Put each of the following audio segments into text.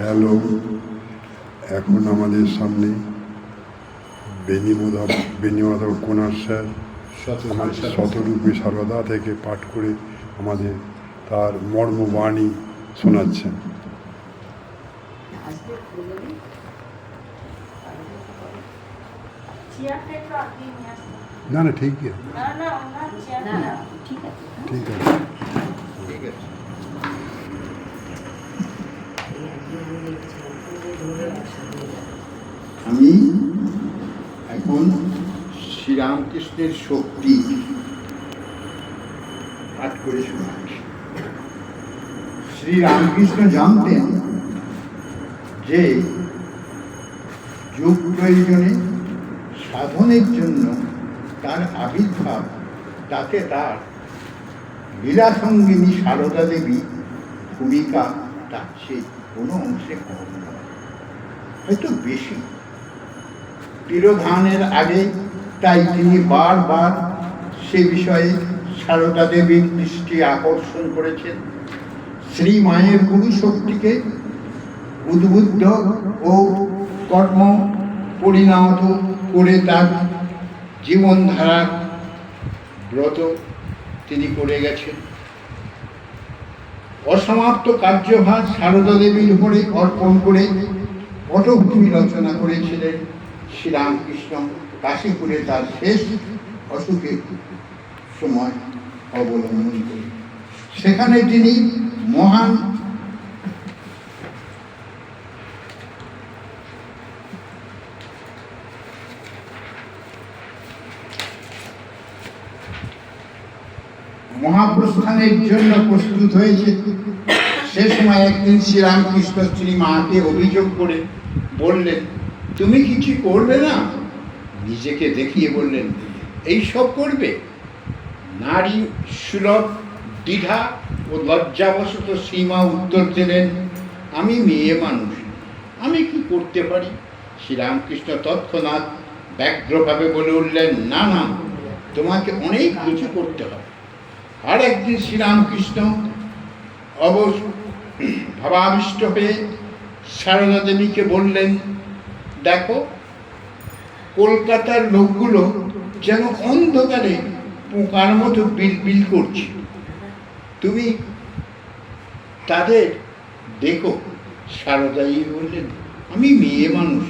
Hello এখন আমাদের সামনে বেনিমাধব বেনিমাধব কোনার স্যার শতরূপী সারদা। থেকে পাঠ করে আমাদের তার মর্মবাণী শোনাচ্ছেন। না না ঠিক ঠিক আছে। ঠিক আছে। আমি এখন শ্রীরামকৃষ্ণের শক্তি পাঠ করে শোনাচ্ছি। শ্রীরামকৃষ্ণ জানতেন যে যোগ প্রয়োজনে সাধনের জন্য তার আবির্ভাব, তাতে তার লীলাসঙ্গিনী সারদা দেবী ভূমিকা তার চেয়ে কোনো অংশে কম নয়। হয়তো বেশি। তিরোধানের আগে তাই তিনি বারবার সে বিষয়ে সারদা দেবীর দৃষ্টি আকর্ষণ করেছেন। শ্রী মায়ের গুরু শক্তিকে উদ্বুদ্ধ ও কর্ম পরিণত করে তার জীবনধারা ব্রত তিনি করে গেছেন। অসমাপ্ত কার্যভার সারদা দেবীর উপরে অর্পণ করে পটভূমি রচনা করেছিলেন শ্রীরামকৃষ্ণ কাশীপুরে তার শেষ অসুখের সময় অবলম্বন করে। সেখানে তিনি মহান মহাপ্রস্থানের জন্য প্রস্তুত হয়েছে। সে সময় একদিন শ্রীরামকৃষ্ণ শ্রী মাকে অভিযোগ করে বললেন, তুমি কিছু করবে না? নিজেকে দেখিয়ে বললেন, এই সব করবে? নারী সুলভ, দ্বিধা ও লজ্জাবশত সীমা উত্তর দিলেন, আমি মেয়ে মানুষ, আমি কি করতে পারি? শ্রীরামকৃষ্ণ তৎক্ষণাৎ ব্যগ্রভাবে বলে উঠলেন, না না, তোমাকে অনেক কিছু করতে হবে। আর একদিন শ্রীরামকৃষ্ণ অবশ ভাবাবিষ্ট হয়ে সারদা দেবীকে বললেন, দেখো, কলকাতার লোকগুলো যেন অন্ধকারে পোকার মতো বিল বিল করছে। তুমি তাদের দেখো। সারদাই বললেন, আমি মেয়ে মানুষ,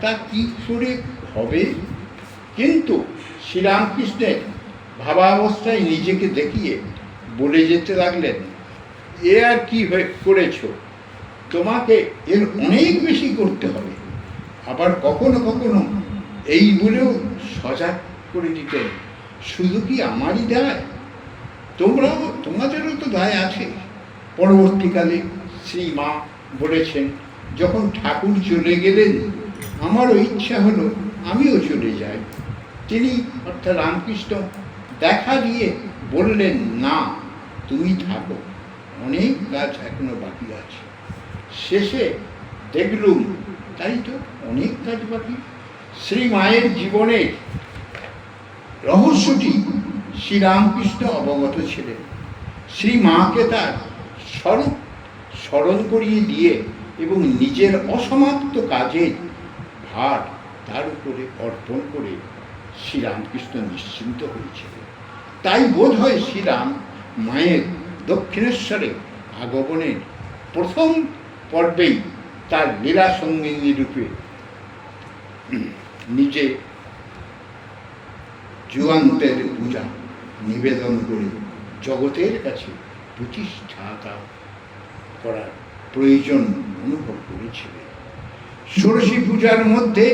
তা কি করে হবে? কিন্তু শ্রীরামকৃষ্ণের ভাবাবস্থায় নিজেকে দেখিয়ে বলে যেতে লাগলেন, এ আর কি করেছ? তোমাকে এর অনেক বেশি করতে হবে। আবার কখনো কখনো এই বলেও সজাগ করে দিতে শুধু কি আমারই দায়? তোমরাও, তোমাদেরও তো দায় আছে। পরবর্তীকালে শ্রী মা বলেছেন, যখন ঠাকুর চলে গেলেন, আমারও ইচ্ছা হলো আমিও চলে যাই। তিনি অর্থাৎ রামকৃষ্ণ দেখা দিয়ে বললেন, না, তুমি থাকো। অনেক কাজ এখনও বাকি আছে। শেষে দেখলুম তাই তো অনেক কাজ বাকি শ্রী মায়ের জীবনের রহস্যটি শ্রীরামকৃষ্ণ অবগত ছিলেন। শ্রী মাকে তার স্বরূপ স্মরণ করিয়ে দিয়ে এবং নিজের অসমাপ্ত কাজের ভার তার উপরে অর্পণ করে শ্রীরামকৃষ্ণ নিশ্চিন্ত হয়েছিলেন। তাই বোধ হয় শ্রীরাম মায়ের দক্ষিণেশ্বরে আগমনের প্রথম পর্বেই তার লীলা সঙ্গিনী রূপে নিজে যুগান্তের পূজা নিবেদন করে জগতের কাছে প্রতিষ্ঠাতা করার প্রয়োজন অনুভব করেছিলেন। ষোড়শী পূজার মধ্যে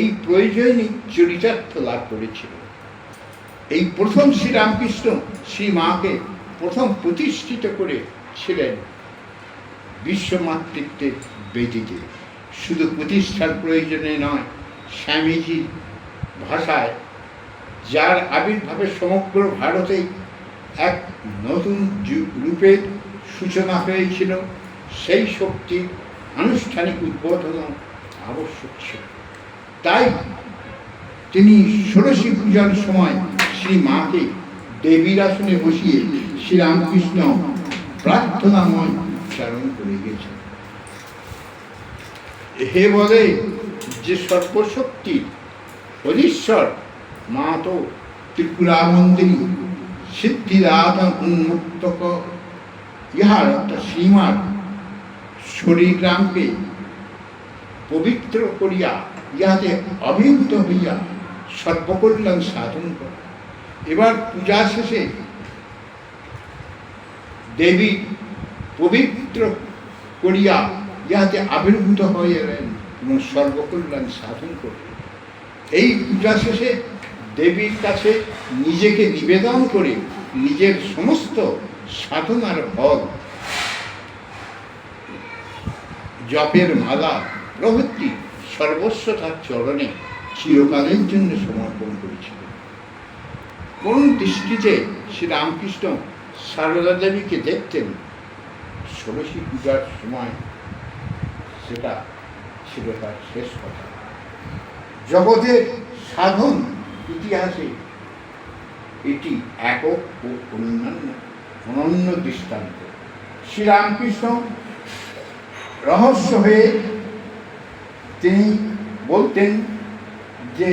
এই প্রয়োজনই চরিতার্থ লাভ করেছিল। এই প্রথম শ্রীরামকৃষ্ণ শ্রী মাকে প্রথম প্রতিষ্ঠিত করেছিলেন বিশ্বমাতৃত্বের বেদিতে। শুধু প্রতিষ্ঠার প্রয়োজনে নয়, স্বামীজির ভাষায়, যার আবির্ভাবে সমগ্র ভারতেই এক নতুন রূপের সূচনা হয়েছিল, সেই শক্তির আনুষ্ঠানিক উদ্বোধন আবশ্যক ছিল। তাই তিনি ষোড়শী পূজার সময় শ্রী মাকে দেবীর আসনে বসিয়ে শ্রীরামকৃষ্ণ প্রার্থনাময় উচ্চারণ করে গেছেন হে বলে যে সর্বশক্তি অধীশ্বর মা তো ত্রিপুরা মন্দিরী সিদ্ধিদাত উন্মুক্তক ইহার অর্থাৎ শ্রীমান শরীরামকে পবিত্র করিয়া ইহাতে অভিভূত হইয়া সর্বকল্যাণ সাধন করে। এবার পূজা শেষে দেবী পবিত্র করিয়া ইহাতে আবির্ভূত হয়ে এবং সর্বকল্যাণ সাধন করলেন। এই পূজা শেষে দেবীর কাছে নিজেকে নিবেদন করে নিজের সমস্ত সাধনার ফল, জপের মালা, প্রভৃতি সর্বস্ব তার চরণে চিরকালের জন্য সমর্পণ করেছিলেন কোন দৃষ্টিতে শ্রীরামকৃষ্ণ সারদা দেবীকে দেখতেন। ষোড়শী পূজার সময় সেটা ছিল তার শেষ কথা। জগতের সাধন ইতিহাসে এটি একক ও অন্যান্য অনন্য দৃষ্টান্ত। শ্রীরামকৃষ্ণ রহস্য হয়ে তিনি বলতেন যে,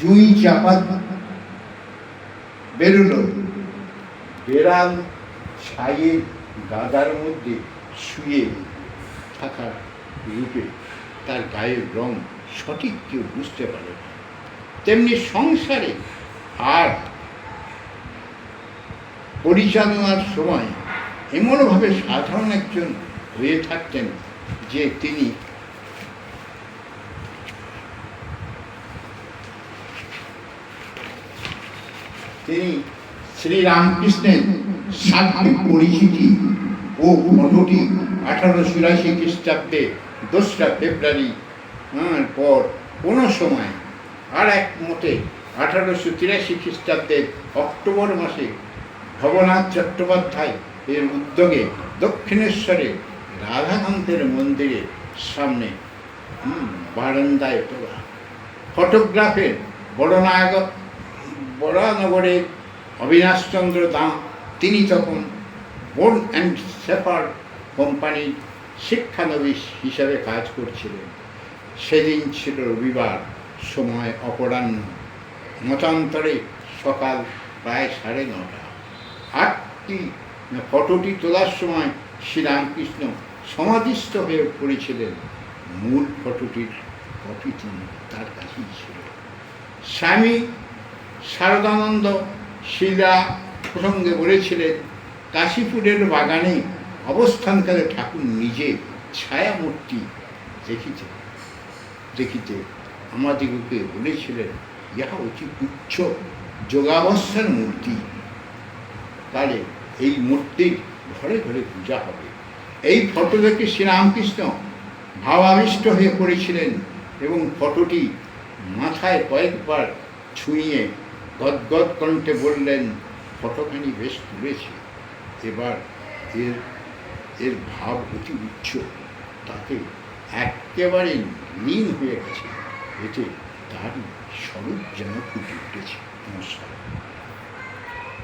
জুই চাপা বেরোলো। বেড়াল ছাইয়ের গাদার মধ্যে শুয়ে থাকা রূপে তার গায়ের রং সঠিক কেউ বুঝতে পারে তেমনি সংসারে আর পরিচালনার সময় এমনভাবে সাধারণ একজন হয়ে থাকতেন যে তিনি তিনি শ্রীরামকৃষ্ণের সার্বিক পরিচিতি ও ফটোটি আঠারোশো চুরাশি খ্রিস্টাব্দে, দোসরা ফেব্রুয়ারি পর কোনো সময় আর এক মতে আঠারোশো তিরাশি খ্রিস্টাব্দের অক্টোবর মাসে ভবনাথ চট্টোপাধ্যায় এর উদ্যোগে দক্ষিণেশ্বরে রাধাকান্তের মন্দিরের সামনে বারান্দায় তোলা। ফটোগ্রাফের বড়নায়ক বরানগরের অবিনাশচন্দ্র দাঁ তিনি তখন বোর্ন অ্যান্ড সেপার কোম্পানির শিক্ষানবিশ হিসাবে কাজ করছিলেন। সেদিন ছিল রবিবার, সময় অপরাহ্ন। মতান্তরে সকাল প্রায় সাড়ে নটা আটটি ফটোটি তোলার সময় শ্রীরামকৃষ্ণ সমাধিস্থ হয়ে পড়েছিলেন। মূল ফটোটির কপি তিনি তার কাছেই ছিল। স্বামী শারদানন্দ, শিলা প্রসঙ্গে বলেছিলেন, কাশীপুরের বাগানে অবস্থানকালে ঠাকুর নিজে ছায়ামূর্তি দেখিতে দেখিতে আমাদিগকে বলেছিলেন, ইহা অতি উচ্চ যোগাবস্থার মূর্তি। তাহলে এই মূর্তির ঘরে ঘরে পূজা হবে। এই ফটো দেখে শ্রীরামকৃষ্ণ ভাবাবিষ্ট হয়ে পড়েছিলেন এবং ফটোটি মাথায় কয়েকবার ছুঁয়ে গদগদ কণ্ঠে বললেন ফটোখানি বেশ তুলেছে, এবার এর এর ভাব অতি উচ্চ, তাতে একেবারে নীল হয়ে গেছে। এতে তারই স্বরূপ যেন ফুটে উঠেছে। নমস্কার।